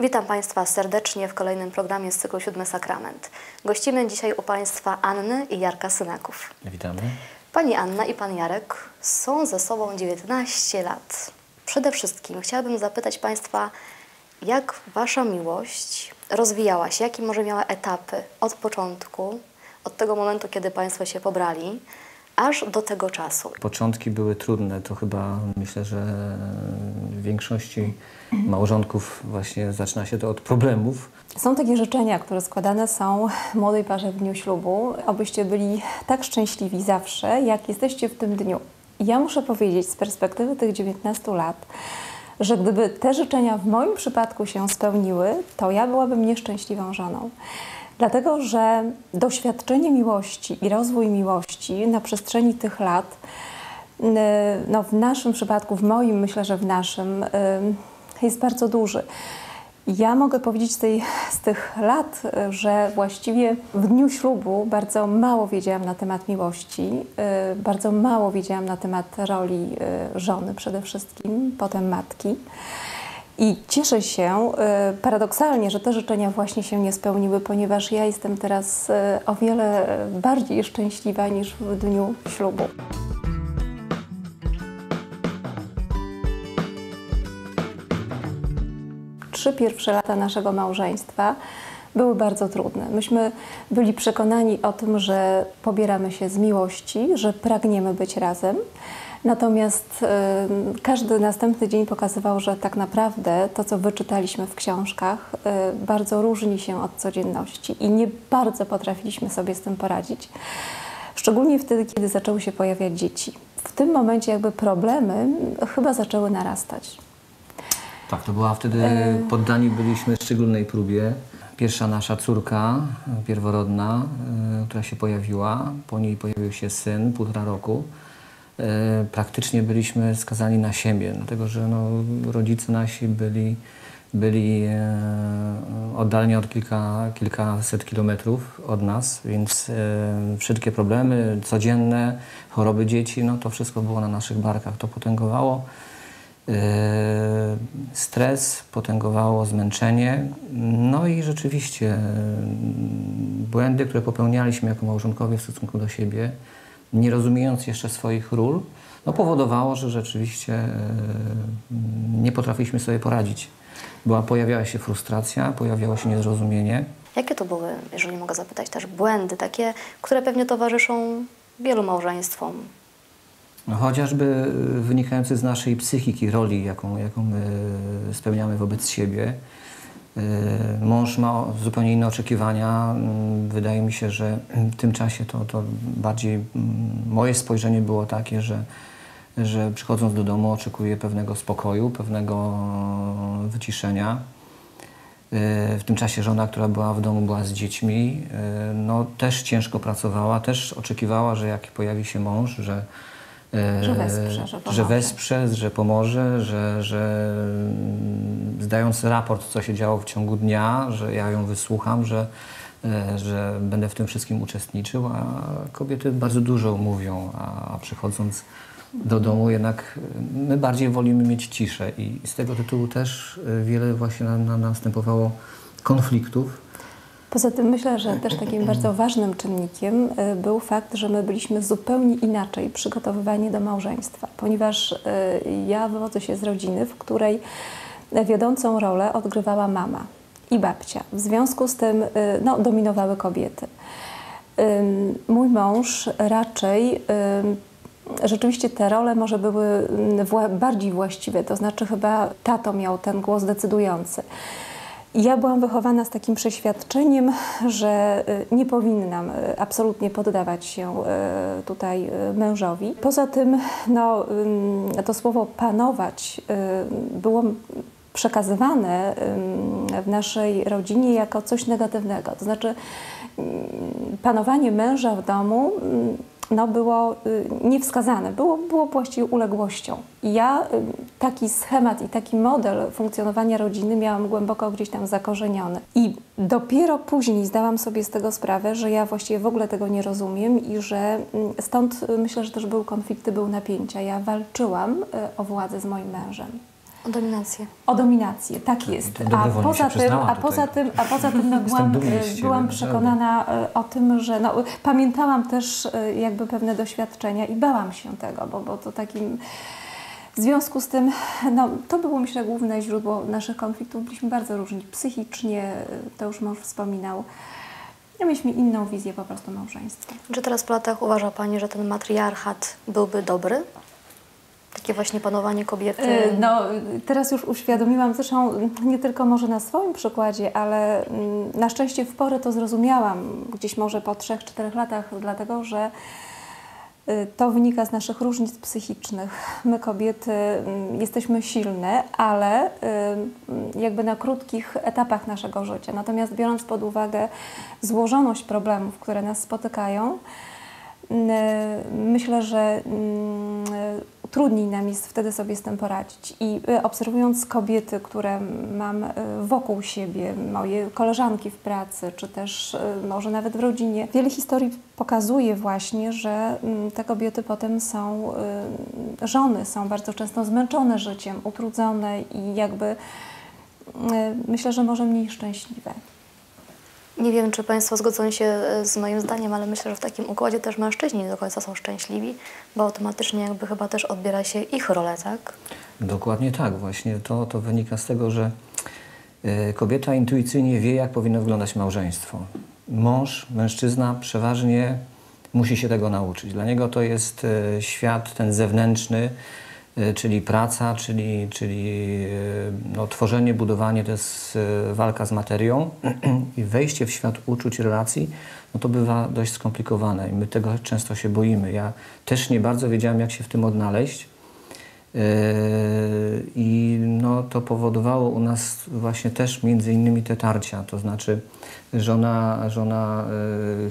Witam Państwa serdecznie w kolejnym programie z cyklu Siódmy Sakrament. Gościmy dzisiaj u Państwa Anny i Jarka Synaków. Witamy. Pani Anna i Pan Jarek są ze sobą 19 lat. Przede wszystkim chciałabym zapytać Państwa, jak Wasza miłość rozwijała się, jakie może miała etapy od początku, od tego momentu, kiedy Państwo się pobrali, aż do tego czasu. Początki były trudne, to chyba myślę, że w większości małżonków właśnie zaczyna się to od problemów. Są takie życzenia, które składane są młodej parze w dniu ślubu, abyście byli tak szczęśliwi zawsze, jak jesteście w tym dniu. I ja muszę powiedzieć z perspektywy tych 19 lat, że gdyby te życzenia w moim przypadku się spełniły, to ja byłabym nieszczęśliwą żoną. Dlatego, że doświadczenie miłości i rozwój miłości na przestrzeni tych lat, no w naszym przypadku, w moim, myślę, że w naszym, jest bardzo duży. Ja mogę powiedzieć z, tej, z tych lat, że właściwie w dniu ślubu bardzo mało wiedziałam na temat miłości, bardzo mało wiedziałam na temat roli żony przede wszystkim, potem matki. I cieszę się paradoksalnie, że te życzenia właśnie się nie spełniły, ponieważ ja jestem teraz o wiele bardziej szczęśliwa niż w dniu ślubu. Trzy pierwsze lata naszego małżeństwa były bardzo trudne. Myśmy byli przekonani o tym, że pobieramy się z miłości, że pragniemy być razem. Natomiast y, każdy następny dzień pokazywał, że tak naprawdę to, co wyczytaliśmy w książkach, y, bardzo różni się od codzienności i nie bardzo potrafiliśmy sobie z tym poradzić. Szczególnie wtedy, kiedy zaczęły się pojawiać dzieci. W tym momencie jakby problemy chyba zaczęły narastać. Tak, to była wtedy, poddani byliśmy szczególnej próbie. Pierwsza nasza córka pierworodna, y, która się pojawiła, po niej pojawił się syn, półtora roku. Y, praktycznie byliśmy skazani na siebie, dlatego że no, rodzice nasi byli, byli y, oddaleni od kilka, kilkaset kilometrów od nas, więc wszystkie problemy codzienne, choroby dzieci, no to wszystko było na naszych barkach. To potęgowało stres, potęgowało zmęczenie. No i rzeczywiście błędy, które popełnialiśmy jako małżonkowie w stosunku do siebie, nie rozumiejąc jeszcze swoich ról, no powodowało, że rzeczywiście nie potrafiliśmy sobie poradzić. Była, pojawiała się frustracja, pojawiało się niezrozumienie. Jakie to były, jeżeli mogę zapytać, też błędy takie, które pewnie towarzyszą wielu małżeństwom? No, chociażby wynikające z naszej psychiki, roli, jaką, jaką my spełniamy wobec siebie. Mąż ma zupełnie inne oczekiwania. Wydaje mi się, że w tym czasie to, to bardziej moje spojrzenie było takie, że, że przychodząc do domu oczekuje pewnego spokoju, pewnego wyciszenia. W tym czasie żona, która była w domu, była z dziećmi, no też ciężko pracowała, też oczekiwała, że jak pojawi się mąż, że, Że wesprze, że że pomoże. wesprze, że pomoże, że, że zdając raport, co się działo w ciągu dnia, że ja ją wysłucham, że, e, że będę w tym wszystkim uczestniczył, a kobiety bardzo dużo mówią, a przychodząc do domu jednak my bardziej wolimy mieć ciszę i z tego tytułu też e, wiele właśnie na, na, następowało konfliktów. Poza tym myślę, że też takim bardzo ważnym czynnikiem y, był fakt, że my byliśmy zupełnie inaczej przygotowywani do małżeństwa, ponieważ y, ja wywodzę się z rodziny, w której wiodącą rolę odgrywała mama i babcia. W związku z tym y, no, dominowały kobiety. Mój mąż raczej rzeczywiście te role może były mm, bardziej właściwe, to znaczy chyba tato miał ten głos decydujący. Ja byłam wychowana z takim przeświadczeniem, że y, nie powinnam y, absolutnie poddawać się y, tutaj mężowi. Poza tym no, to słowo panować było przekazywane w naszej rodzinie jako coś negatywnego. To znaczy panowanie męża w domu no, było y, niewskazane, było, było właściwie uległością. I ja y, taki schemat i taki model funkcjonowania rodziny miałam głęboko gdzieś tam zakorzeniony. I dopiero później zdałam sobie z tego sprawę, że ja właściwie w ogóle tego nie rozumiem i że mm, stąd y, myślę, że też były konflikty, były napięcia. Ja walczyłam o władzę z moim mężem. O dominację. O dominację, tak jest. to A poza tym, a poza tym, a poza tym no, byłam, ciebie, byłam przekonana e, o tym, że no, pamiętałam też e, jakby pewne doświadczenia i bałam się tego, bo, bo to takim w związku z tym, no, to było myślę główne źródło naszych konfliktów. Byliśmy bardzo różni psychicznie, e, to już mąż wspominał. No, mieliśmy inną wizję po prostu małżeństwa. Czy teraz po latach uważa Pani, że ten matriarchat byłby dobry? Takie właśnie panowanie kobiety. E, No, teraz już uświadomiłam, zresztą nie tylko może na swoim przykładzie, ale mm, na szczęście w porę to zrozumiałam, gdzieś może po 3-4 latach, dlatego że y, to wynika z naszych różnic psychicznych. My kobiety mm, jesteśmy silne, ale y, jakby na krótkich etapach naszego życia. Natomiast biorąc pod uwagę złożoność problemów, które nas spotykają, Mm, Myślę, że mm, trudniej nam jest wtedy sobie z tym poradzić. I y, obserwując kobiety, które mam y, wokół siebie, moje koleżanki w pracy, czy też y, może nawet w rodzinie, wiele historii pokazuje właśnie, że mm, te kobiety potem są, żony są bardzo często zmęczone życiem, utrudzone i jakby myślę, że może mniej szczęśliwe. Nie wiem, czy Państwo zgodzą się e, z moim zdaniem, ale myślę, że w takim układzie też mężczyźni nie do końca są szczęśliwi, bo automatycznie jakby chyba też odbiera się ich rolę, tak? Dokładnie tak, właśnie to, to wynika z tego, że e, kobieta intuicyjnie wie, jak powinno wyglądać małżeństwo. Mąż, mężczyzna przeważnie musi się tego nauczyć. Dla niego to jest e, świat ten zewnętrzny, czyli praca, czyli, czyli e, no, tworzenie, budowanie, to jest e, walka z materią i wejście w świat uczuć, relacji, no to bywa dość skomplikowane i my tego często się boimy. Ja też nie bardzo wiedziałem, jak się w tym odnaleźć. I no, to powodowało u nas właśnie też między innymi te tarcia, to znaczy żona, żona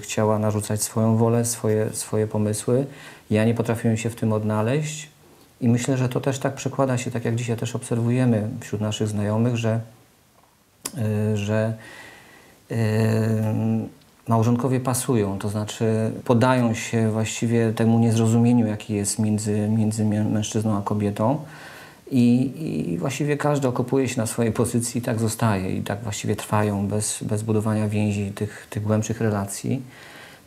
chciała narzucać swoją wolę, swoje, swoje pomysły. Ja nie potrafiłem się w tym odnaleźć i myślę, że to też tak przekłada się, tak jak dzisiaj też obserwujemy wśród naszych znajomych, że, yy, że yy, małżonkowie pasują, to znaczy podają się właściwie temu niezrozumieniu, jaki jest między, między mię- mężczyzną a kobietą. I, I właściwie każdy okopuje się na swojej pozycji i tak zostaje. I tak właściwie trwają bez, bez budowania więzi, tych, tych głębszych relacji.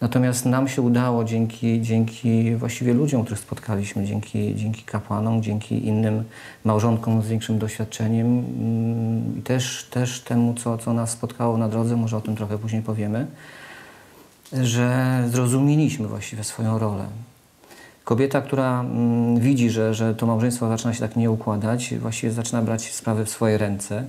Natomiast nam się udało dzięki, dzięki właściwie ludziom, których spotkaliśmy, dzięki, dzięki kapłanom, dzięki innym małżonkom z większym doświadczeniem mm, i też, też temu, co, co nas spotkało na drodze, może o tym trochę później powiemy, że zrozumieliśmy właściwie swoją rolę. Kobieta, która mm, widzi, że, że to małżeństwo zaczyna się tak nie układać, właściwie zaczyna brać sprawy w swoje ręce,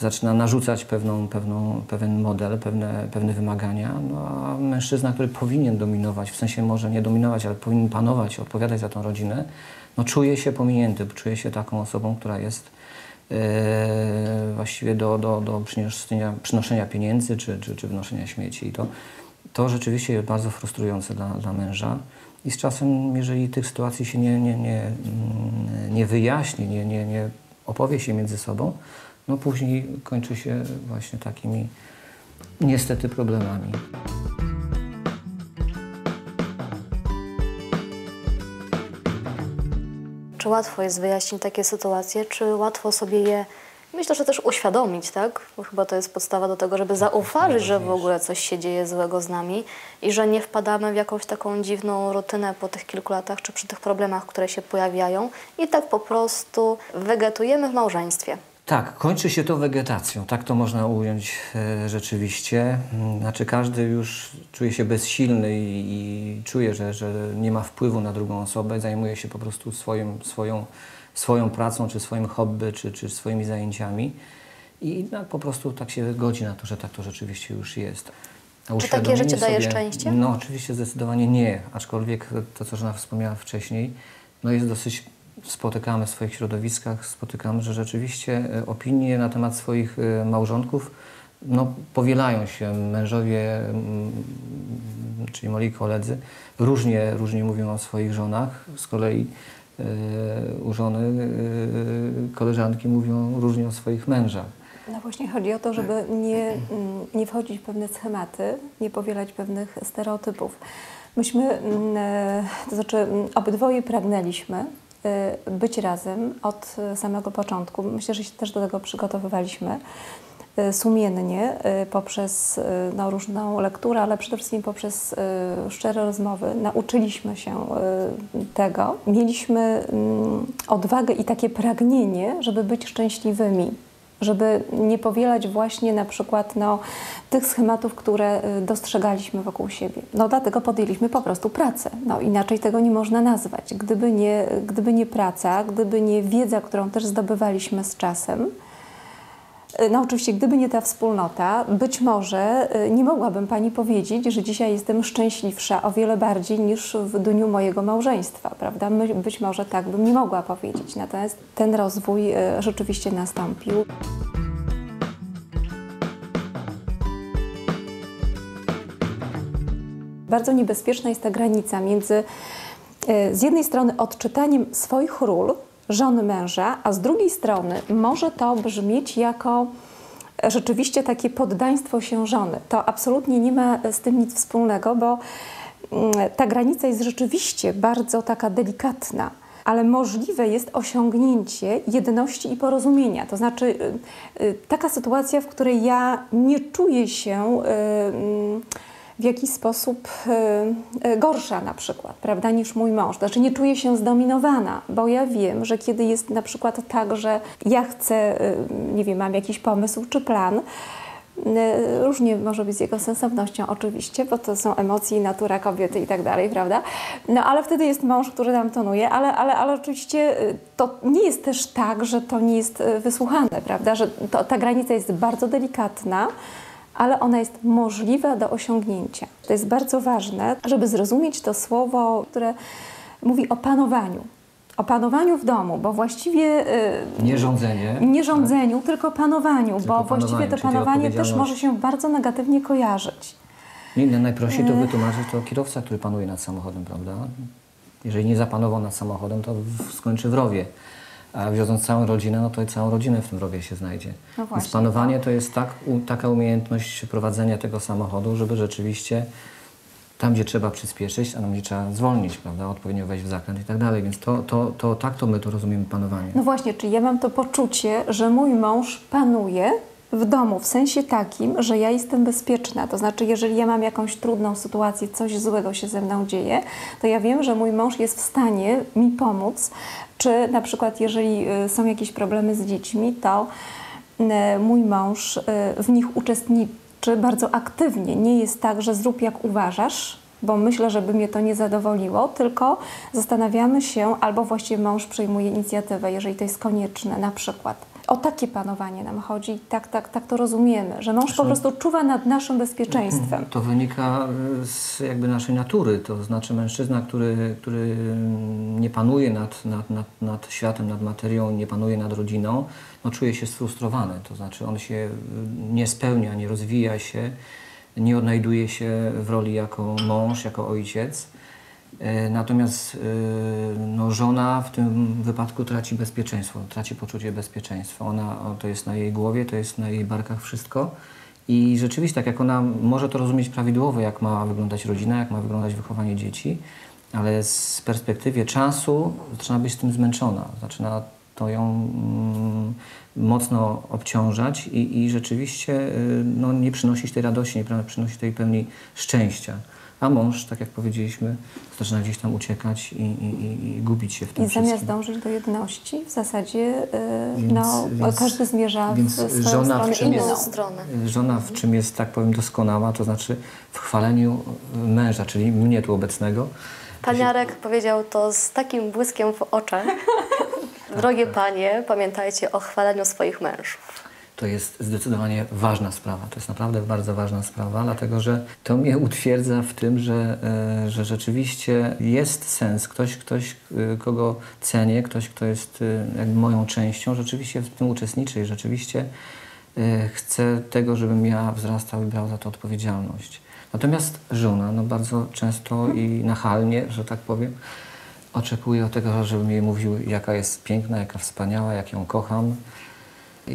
zaczyna narzucać pewną, pewną, pewien model, pewne, pewne wymagania, no a mężczyzna, który powinien dominować, w sensie może nie dominować, ale powinien panować, odpowiadać za tą rodzinę, no czuje się pominięty, czuje się taką osobą, która jest e, właściwie do, do, do przynoszenia, przynoszenia pieniędzy czy, czy, czy wynoszenia śmieci. I to, to rzeczywiście jest bardzo frustrujące dla, dla męża. I z czasem, jeżeli tych sytuacji się nie, nie, nie, mm, nie wyjaśni, nie, nie, nie opowie się między sobą, no później kończy się właśnie takimi niestety problemami. Czy łatwo jest wyjaśnić takie sytuacje, czy łatwo sobie je, myślę, że też uświadomić, tak? Bo chyba to jest podstawa do tego, żeby zauważyć, że w ogóle coś się dzieje złego z nami i że nie wpadamy w jakąś taką dziwną rutynę po tych kilku latach, czy przy tych problemach, które się pojawiają i tak po prostu wegetujemy w małżeństwie. Tak, kończy się to wegetacją, tak to można ująć e, rzeczywiście. Mm, Znaczy każdy już czuje się bezsilny i, i czuje, że, że nie ma wpływu na drugą osobę, zajmuje się po prostu swoim, swoją, swoją pracą, czy swoim hobby, czy, czy swoimi zajęciami i no, po prostu tak się godzi na to, że tak to rzeczywiście już jest. Czy takie życie uświadomienie daje szczęście? No oczywiście zdecydowanie nie, aczkolwiek to, co żona wspomniała wcześniej, no jest dosyć, spotykamy w swoich środowiskach, spotykamy, że rzeczywiście e, opinie na temat swoich e, małżonków no, powielają się. Mężowie, mm, czyli moi koledzy, różnie, różnie mówią o swoich żonach. Z kolei e, u żony e, koleżanki mówią różnie o swoich mężach. No właśnie chodzi o to, żeby nie, mm, nie wchodzić w pewne schematy, nie powielać pewnych stereotypów. Myśmy, mm, to znaczy obydwoje pragnęliśmy być razem od y, samego początku. Myślę, że się też do tego przygotowywaliśmy y, sumiennie y, poprzez y, no, różną lekturę, ale przede wszystkim poprzez y, szczere rozmowy. Nauczyliśmy się y, tego. Mieliśmy mm, odwagę i takie pragnienie, żeby być szczęśliwymi żeby nie powielać właśnie na przykład no, tych schematów, które y, dostrzegaliśmy wokół siebie. No dlatego podjęliśmy po prostu pracę. No inaczej tego nie można nazwać. Gdyby nie, gdyby nie praca, gdyby nie wiedza, którą też zdobywaliśmy z czasem, no oczywiście, gdyby nie ta wspólnota, być może y, nie mogłabym Pani powiedzieć, że dzisiaj jestem szczęśliwsza o wiele bardziej niż w dniu mojego małżeństwa, prawda? Być może tak bym nie mogła powiedzieć. Natomiast ten rozwój y, rzeczywiście nastąpił. Bardzo niebezpieczna jest ta granica między e, z jednej strony odczytaniem swoich ról żony męża, a z drugiej strony może to brzmieć jako rzeczywiście takie poddaństwo się żony. To absolutnie nie ma z tym nic wspólnego, bo mm, ta granica jest rzeczywiście bardzo taka delikatna. Ale możliwe jest osiągnięcie jedności i porozumienia. To znaczy, y, y, taka sytuacja, w której ja nie czuję się y, mm, w jakiś sposób y, y, gorsza na przykład, prawda, niż mój mąż. Znaczy nie czuję się zdominowana, bo ja wiem, że kiedy jest na przykład tak, że ja chcę, y, nie wiem, mam jakiś pomysł czy plan, Różnie może być z jego sensownością, oczywiście, bo to są emocje i natura kobiety i tak dalej, prawda? No ale wtedy jest mąż, który nam tonuje, ale, ale, ale oczywiście to nie jest też tak, że to nie jest wysłuchane, prawda? Że to, ta granica jest bardzo delikatna ale ona jest możliwa do osiągnięcia. To jest bardzo ważne, żeby zrozumieć to słowo, które mówi o panowaniu. O panowaniu w domu, bo właściwie. y, Nie rządzenie. Nie rządzeniu, tylko panowaniu, Tylko bo właściwie to panowanie też może się bardzo negatywnie kojarzyć. Nie, najprościej to wytłumaczyć to kierowca, który panuje nad samochodem, prawda? Jeżeli nie zapanował nad samochodem, to skończy w rowie. A wiodąc całą rodzinę, no to i całą rodzinę w tym rowie się znajdzie. No Więc właśnie, panowanie to jest tak, u, taka umiejętność prowadzenia tego samochodu, żeby rzeczywiście tam, gdzie trzeba przyspieszyć, a tam, gdzie trzeba zwolnić, prawda? Odpowiednio wejść w zakręt i tak dalej. Więc to, to, to tak to my to rozumiemy panowanie. No właśnie, czy ja mam to poczucie, że mój mąż panuje w domu, w sensie takim, że ja jestem bezpieczna. To znaczy, jeżeli ja mam jakąś trudną sytuację, coś złego się ze mną dzieje, to ja wiem, że mój mąż jest w stanie mi pomóc. Czy na przykład, jeżeli y, są jakieś problemy z dziećmi, to y, mój mąż y, w nich uczestniczy bardzo aktywnie. Nie jest tak, że zrób jak uważasz, bo myślę, że by mnie to nie zadowoliło, tylko zastanawiamy się, albo właściwie mąż przejmuje inicjatywę, jeżeli to jest konieczne, na przykład. O takie panowanie nam chodzi, tak, tak, tak to rozumiemy, że mąż po prostu czuwa nad naszym bezpieczeństwem. To wynika z jakby naszej natury, to znaczy mężczyzna, który, który nie panuje nad, nad, nad, nad światem, nad materią, nie panuje nad rodziną, no czuje się sfrustrowany, to znaczy on się y, nie spełnia, nie rozwija się, nie odnajduje się w roli jako mąż, jako ojciec. E, Natomiast e, no, żona w tym wypadku traci bezpieczeństwo, traci poczucie bezpieczeństwa. Ona, to jest na jej głowie, to jest na jej barkach wszystko. I rzeczywiście, tak jak ona może to rozumieć prawidłowo, jak ma wyglądać rodzina, jak ma wyglądać wychowanie dzieci, ale z perspektywy czasu zaczyna być z tym zmęczona. Zaczyna to ją mm, mocno obciążać i, i rzeczywiście y, no, nie przynosić tej radości, nie przynosić tej pełni szczęścia. A mąż, tak jak powiedzieliśmy, zaczyna gdzieś tam uciekać i, i, i, gubić się w tym I zamiast wszystkim. dążyć do jedności, w zasadzie y, Więc- no, więc- każdy zmierza w więc swoją żona w stronę czym inną. jest- stronę. Żona w czym jest, tak powiem, doskonała, to znaczy w chwaleniu męża, czyli mnie tu obecnego. Pan Jarek powiedział to z takim błyskiem w oczach. Drogie panie, pamiętajcie o chwaleniu swoich mężów. To jest zdecydowanie ważna sprawa. To jest naprawdę bardzo ważna sprawa, dlatego że to mnie utwierdza w tym, że, e, że rzeczywiście jest sens. Ktoś, ktoś, e, kogo cenię, ktoś, kto jest e, moją częścią, rzeczywiście w tym uczestniczy i rzeczywiście chce tego, żebym ja wzrastał i brał za to odpowiedzialność. Natomiast żona, no bardzo często i nachalnie, że tak powiem, oczekuje od tego, żebym jej mówił, jaka jest piękna, jaka wspaniała, jak ją kocham.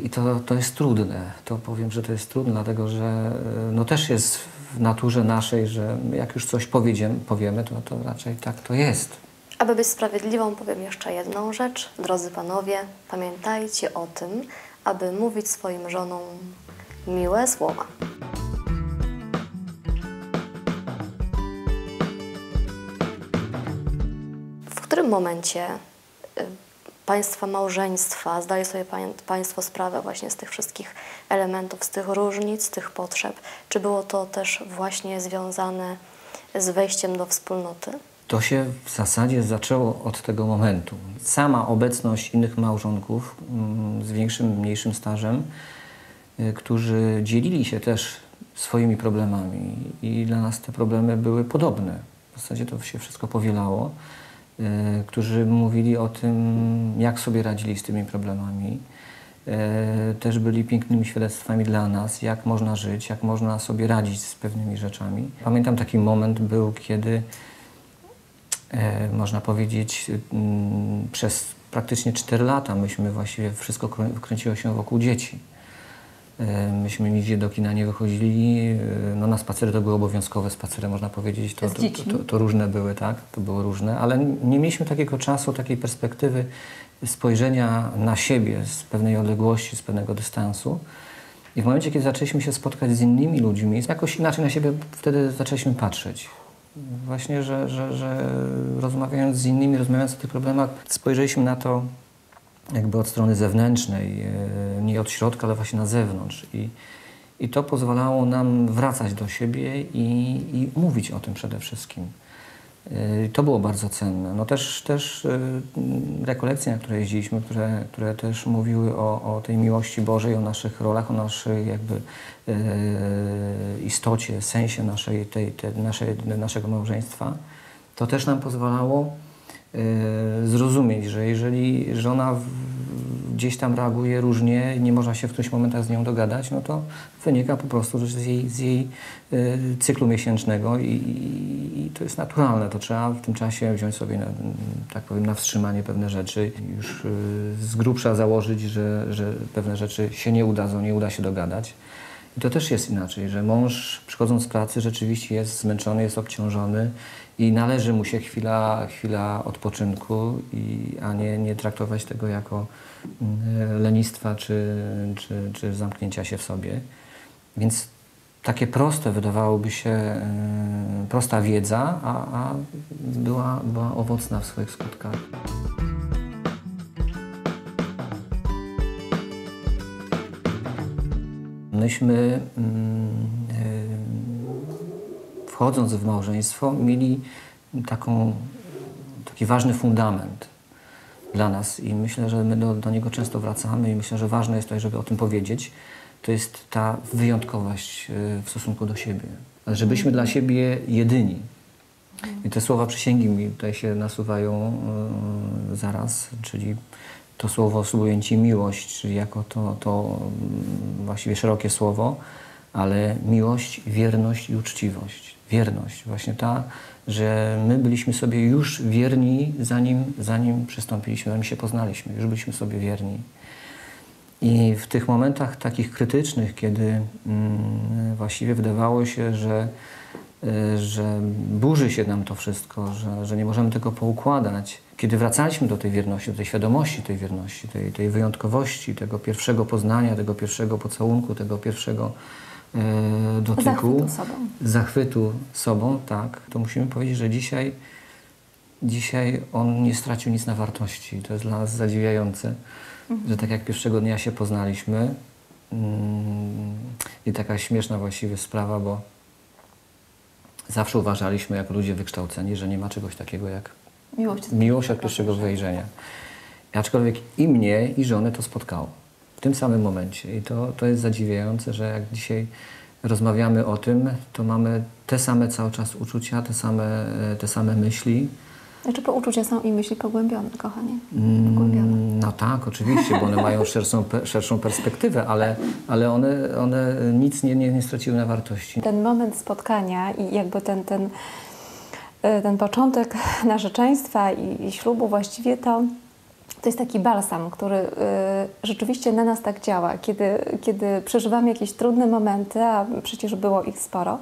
I to, to jest trudne. To powiem, że to jest trudne, dlatego że e, no też jest w naturze naszej, że jak już coś powiedziem, powiemy, to, to raczej tak to jest. Aby być sprawiedliwą, powiem jeszcze jedną rzecz. Drodzy panowie, pamiętajcie o tym, aby mówić swoim żonom miłe słowa. W którym momencie y, Państwa małżeństwa zdali sobie pań- Państwo sprawę właśnie z tych wszystkich elementów, z tych różnic, z tych potrzeb? Czy było to też właśnie związane z wejściem do wspólnoty? To się w zasadzie zaczęło od tego momentu. Sama obecność innych małżonków mm, z większym, mniejszym stażem, y, którzy dzielili się też swoimi problemami i dla nas te problemy były podobne. W zasadzie to się wszystko powielało. Y, Którzy mówili o tym, jak sobie radzili z tymi problemami. Y, Też byli pięknymi świadectwami dla nas, jak można żyć, jak można sobie radzić z pewnymi rzeczami. Pamiętam taki moment był, kiedy e, można powiedzieć, mm, przez praktycznie 4 lata myśmy właściwie wszystko kręciło się wokół dzieci. E, Myśmy nigdzie do kina nie wychodzili, e, no na spacery to były obowiązkowe spacery, można powiedzieć. To, to, to, to różne były, tak, to były różne, ale nie mieliśmy takiego czasu, takiej perspektywy spojrzenia na siebie z pewnej odległości, z pewnego dystansu. I w momencie, kiedy zaczęliśmy się spotkać z innymi ludźmi, jakoś inaczej na siebie wtedy zaczęliśmy patrzeć. Właśnie, że, że, że rozmawiając z innymi, rozmawiając o tych problemach, spojrzeliśmy na to jakby od strony zewnętrznej, e, nie od środka, ale właśnie na zewnątrz. I, i to pozwalało nam wracać do siebie i, i mówić o tym przede wszystkim. E, To było bardzo cenne. No też, też e, rekolekcje, na które jeździliśmy, które, które też mówiły o, o tej miłości Bożej, o naszych rolach, o naszej jakby istocie, sensie naszej, tej, tej, naszej, naszego małżeństwa, to też nam pozwalało zrozumieć, że jeżeli żona gdzieś tam reaguje różnie, nie można się w którymś momentach z nią dogadać, no to wynika po prostu z jej, z jej e, cyklu miesięcznego i, i, to jest naturalne. To trzeba w tym czasie wziąć sobie, na, tak powiem, na wstrzymanie pewne rzeczy. Już e, z grubsza założyć, że, że pewne rzeczy się nie udadzą, nie uda się dogadać. I to też jest inaczej, że mąż przychodząc z pracy rzeczywiście jest zmęczony, jest obciążony i należy mu się chwila, chwila odpoczynku, i, a nie, nie traktować tego jako mm, lenistwa czy, czy, czy zamknięcia się w sobie. Więc takie proste wydawałoby się, y, prosta wiedza, a, a była, była owocna w swoich skutkach. Myśmy mm, wchodząc w małżeństwo mieli taką, taki ważny fundament dla nas i myślę, że my do, do niego często wracamy i myślę, że ważne jest tutaj, żeby o tym powiedzieć. To jest ta wyjątkowość y, w stosunku do siebie. Żebyśmy dla siebie jedyni. I te słowa przysięgi mi tutaj się nasuwają y, zaraz, czyli to słowo słowuję Ci miłość, czyli jako to, to mm, właściwie szerokie słowo, ale miłość, wierność i uczciwość. Wierność, właśnie ta, że my byliśmy sobie już wierni, zanim, zanim przystąpiliśmy, zanim się poznaliśmy, już byliśmy sobie wierni. I w tych momentach takich krytycznych, kiedy mm, właściwie wydawało się, że, y, że burzy się nam to wszystko, że, że nie możemy tego poukładać, kiedy wracaliśmy do tej wierności, do tej świadomości tej wierności, tej, tej wyjątkowości, tego pierwszego poznania, tego pierwszego pocałunku, tego pierwszego dotyku, Zachwytu sobą. zachwytu sobą, tak, to musimy powiedzieć, że dzisiaj, dzisiaj on nie stracił nic na wartości. To jest dla nas zadziwiające, że tak jak pierwszego dnia się poznaliśmy mm, i taka śmieszna właściwie sprawa, bo zawsze uważaliśmy jako ludzie wykształceni, że nie ma czegoś takiego jak Miłość. miłość od pierwszego wejrzenia. Aczkolwiek i mnie, i żonę to spotkało tym samym momencie. I to, to jest zadziwiające, że jak dzisiaj rozmawiamy o tym, to mamy te same cały czas uczucia, te same, te same myśli. Znaczy, bo uczucia są i myśli pogłębione, kochanie. Pogłębione. Mm, No tak, oczywiście, bo one mają szerszą, szerszą perspektywę, ale, ale one, one nic nie, nie, nie straciły na wartości. Ten moment spotkania i jakby ten, ten, e, ten początek narzeczeństwa i, i ślubu właściwie to, To jest taki balsam, który y, rzeczywiście na nas tak działa. Kiedy, kiedy przeżywamy jakieś trudne momenty, a przecież było ich sporo,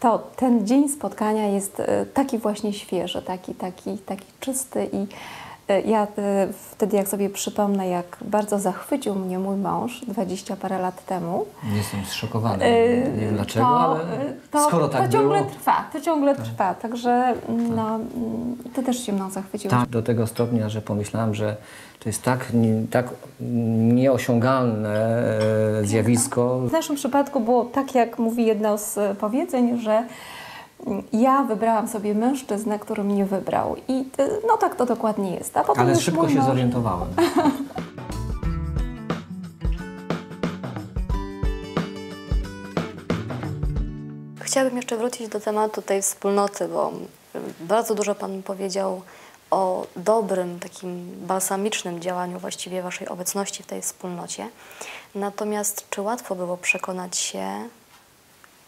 to ten dzień spotkania jest y, taki właśnie świeży, taki, taki, taki czysty i ja y, wtedy jak sobie przypomnę, jak bardzo zachwycił mnie mój mąż 20 parę lat temu, Jestem zszokowany. y, Nie wiem dlaczego, to, ale to, skoro tak to ciągle było. trwa, to ciągle trwa, także no, mm, ty też się mną zachwyciłeś. Tak, do tego stopnia, że pomyślałem, że to jest tak, tak nieosiągalne e, zjawisko. W naszym przypadku było tak, jak mówi jedno z e, powiedzeń, że mm, ja wybrałam sobie mężczyznę, który mnie wybrał. I no tak to dokładnie jest. A potem Ale już szybko mój się mąż- zorientowałem. Chciałabym jeszcze wrócić do tematu tej wspólnoty, bo bardzo dużo Pan powiedział o dobrym, takim balsamicznym działaniu właściwie Waszej obecności w tej wspólnocie. Natomiast czy łatwo było przekonać się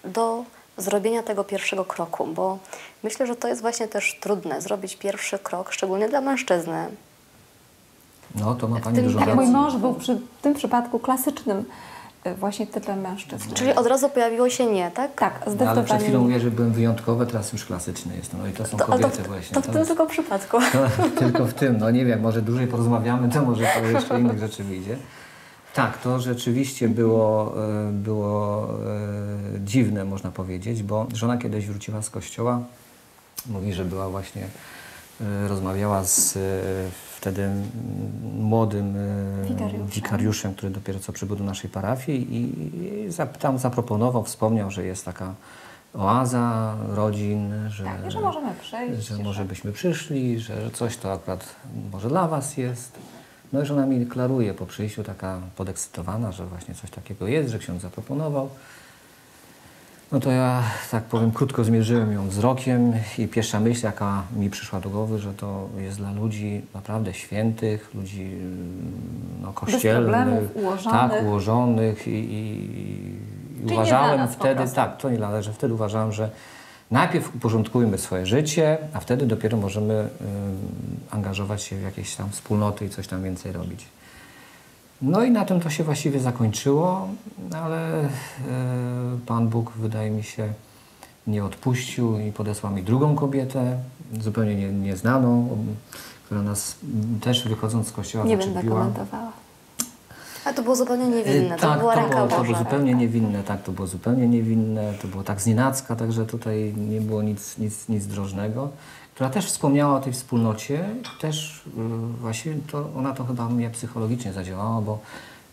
do zrobienia tego pierwszego kroku? Bo myślę, że to jest właśnie też trudne, zrobić pierwszy krok, szczególnie dla mężczyzny. No to ma Pani tym- dużo tak, Tak, mój mąż był przy, w tym przypadku klasycznym e, właśnie typem mężczyzny. Czyli od razu pojawiło się nie, tak? Tak, No, ale zdecydowanie. przed chwilą mówię, że byłem wyjątkowy, teraz już klasyczny jestem. No i to są To, to, kobiety w- właśnie. to w tym tylko przypadku. To, tylko w tym, no nie wiem, może dłużej porozmawiamy, to może to jeszcze innych rzeczy wyjdzie. Tak, to rzeczywiście było, e, było e, dziwne, można powiedzieć, bo żona kiedyś wróciła z kościoła, mówi, że była właśnie, e, rozmawiała z wtedy młodym Wikariuszem. wikariuszem, który dopiero co przybył do naszej parafii i, tam zaproponował, wspomniał, że jest taka oaza rodzin, że, Tak, że możemy przyjść. że może byśmy przyszli, że coś to akurat może dla Was jest. No i żona mi klaruje po przyjściu, taka podekscytowana, że właśnie coś takiego jest, że ksiądz zaproponował. No to ja, tak powiem, krótko zmierzyłem ją wzrokiem i pierwsza myśl, jaka mi przyszła do głowy, że to jest dla ludzi naprawdę świętych, ludzi mm, no, kościelnych. ułożonych. Tak, ułożonych i, i, i uważałem wtedy, tak, to nie dla nas, że wtedy uważałem, że najpierw uporządkujmy swoje życie, a wtedy dopiero możemy angażować się w jakieś tam wspólnoty i coś tam więcej robić. No i na tym to się właściwie zakończyło, ale e, Pan Bóg, wydaje mi się, nie odpuścił i podesłał mi drugą kobietę, zupełnie nie, nieznaną, która nas też wychodząc z kościoła Nie będę komentowała. A to było zupełnie niewinne, E, to tak, była to ręka było, to było zupełnie niewinne, tak, to było zupełnie niewinne, to było tak znienacka, także tutaj nie było nic, nic, nic drożnego, która też wspomniała o tej wspólnocie, też y, właściwie to, ona to chyba mnie psychologicznie zadziałała, bo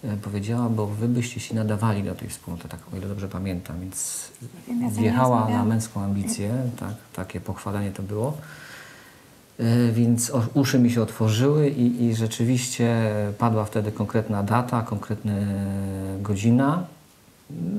y, powiedziała, bo wy byście się nadawali do tej wspólnoty, tak o ile dobrze pamiętam, więc wjechała na męską ambicję, tak, takie pochwalenie to było. E, Więc uszy mi się otworzyły i, i rzeczywiście padła wtedy konkretna data, konkretna godzina.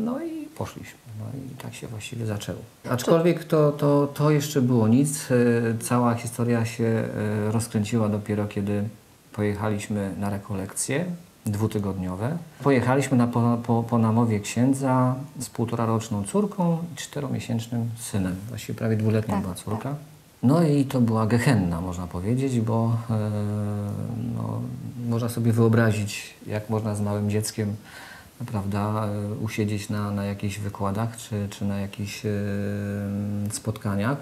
No i poszliśmy. No i tak się właściwie zaczęło. Aczkolwiek to, to, to jeszcze było nic. E, Cała historia się e, rozkręciła dopiero kiedy pojechaliśmy na rekolekcje dwutygodniowe. Pojechaliśmy na, po, po, po namowie księdza z półtora roczną córką i czteromiesięcznym synem. Właściwie prawie dwuletnia Tak, była tak. córka. No i to była gehenna, można powiedzieć, bo e, no, można sobie wyobrazić, jak można z małym dzieckiem prawda, e, usiedzieć na, na jakichś wykładach czy, czy na jakichś e, spotkaniach.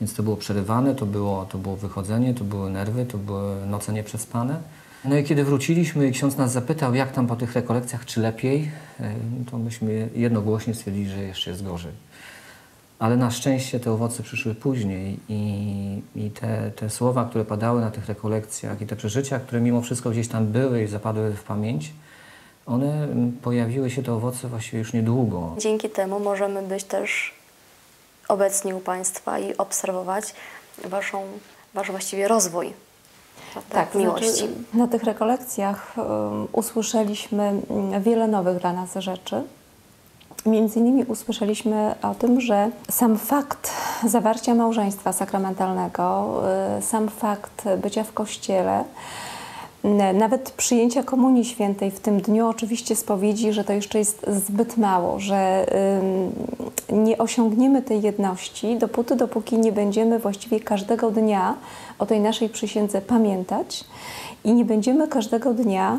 Więc to było przerywane, to było, to było wychodzenie, to były nerwy, to były noce nieprzespane. No i kiedy wróciliśmy i ksiądz nas zapytał, jak tam po tych rekolekcjach, czy lepiej, e, to myśmy jednogłośnie stwierdzili, że jeszcze jest gorzej. Ale na szczęście te owoce przyszły później i, i te, te słowa, które padały na tych rekolekcjach i te przeżycia, które mimo wszystko gdzieś tam były i zapadły w pamięć, one mm, pojawiły się te owoce właściwie już niedługo. Dzięki temu możemy być też obecni u Państwa i obserwować Waszą, Wasz właściwie rozwój. Tak, miłości. znaczy, na tych rekolekcjach um, usłyszeliśmy mm, wiele nowych dla nas rzeczy. Między innymi usłyszeliśmy o tym, że sam fakt zawarcia małżeństwa sakramentalnego, y, sam fakt bycia w kościele Nawet przyjęcia Komunii Świętej w tym dniu, oczywiście spowiedzi, że to jeszcze jest zbyt mało, że nie osiągniemy tej jedności, dopóty, dopóki nie będziemy właściwie każdego dnia o tej naszej przysiędze pamiętać i nie będziemy każdego dnia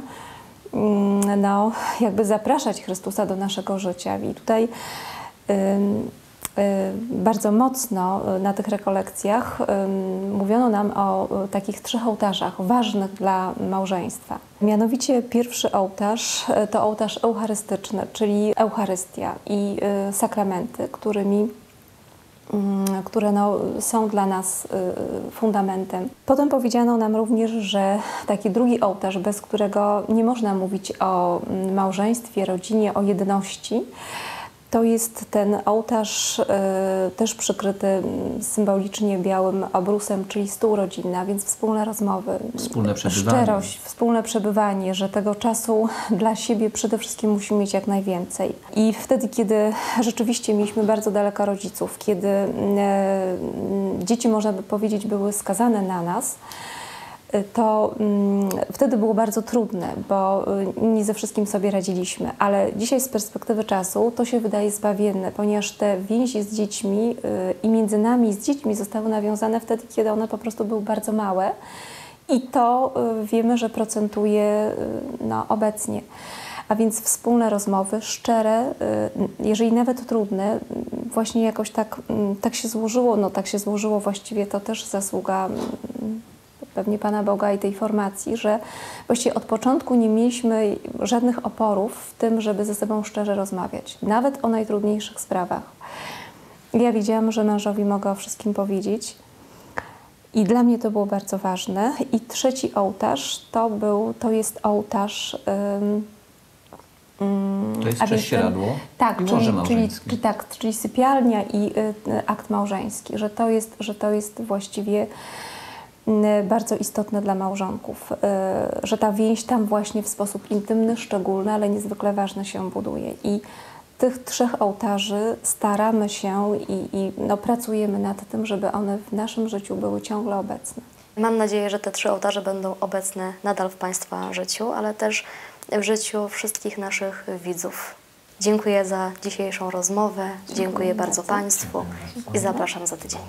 no, jakby zapraszać Chrystusa do naszego życia. I tutaj bardzo mocno y, na tych rekolekcjach mówiono nam o y, takich trzech ołtarzach ważnych dla małżeństwa. Mianowicie pierwszy ołtarz y, to ołtarz eucharystyczny, czyli Eucharystia i y, sakramenty, którymi które no, są dla nas y, fundamentem. Potem powiedziano nam również, że taki drugi ołtarz, bez którego nie można mówić o mm, małżeństwie, rodzinie, o jedności, to jest ten ołtarz y, też przykryty mm, symbolicznie białym obrusem, czyli stół rodzinny, a więc wspólne rozmowy, Wspólne przebywanie. szczerość, wspólne przebywanie, że tego czasu dla siebie przede wszystkim musimy mieć jak najwięcej. I wtedy, kiedy rzeczywiście mieliśmy bardzo daleko rodziców, kiedy e, mm, dzieci, można by powiedzieć, były skazane na nas, to mm, wtedy było bardzo trudne, bo y, nie ze wszystkim sobie radziliśmy. Ale dzisiaj z perspektywy czasu to się wydaje zbawienne, ponieważ te więzi z dziećmi y, i między nami z dziećmi zostały nawiązane wtedy, kiedy one po prostu były bardzo małe. I to y, wiemy, że procentuje no, obecnie. A więc wspólne rozmowy, szczere, jeżeli nawet trudne, właśnie jakoś tak, tak się złożyło, no tak się złożyło właściwie, to też zasługa mm, pewnie Pana Boga i tej formacji, że właściwie od początku nie mieliśmy żadnych oporów w tym, żeby ze sobą szczerze rozmawiać, nawet o najtrudniejszych sprawach. Ja wiedziałam, że mężowi mogę o wszystkim powiedzieć. I dla mnie to było bardzo ważne. I trzeci ołtarz to był, to jest ołtarz. ym, ym, To jest a prześcieradło ten- Tak, czyli, czyli, czyli, tak, czyli sypialnia i y, y, akt małżeński, że to jest, że to jest właściwie bardzo istotne dla małżonków, y, że ta więź tam właśnie w sposób intymny, szczególny, ale niezwykle ważny się buduje. I tych trzech ołtarzy staramy się i, i no, pracujemy nad tym, żeby one w naszym życiu były ciągle obecne. Mam nadzieję, że te trzy ołtarze będą obecne nadal w Państwa życiu, ale też w życiu wszystkich naszych widzów. Dziękuję za dzisiejszą rozmowę, dziękuję, bardzo Państwu i zapraszam za tydzień.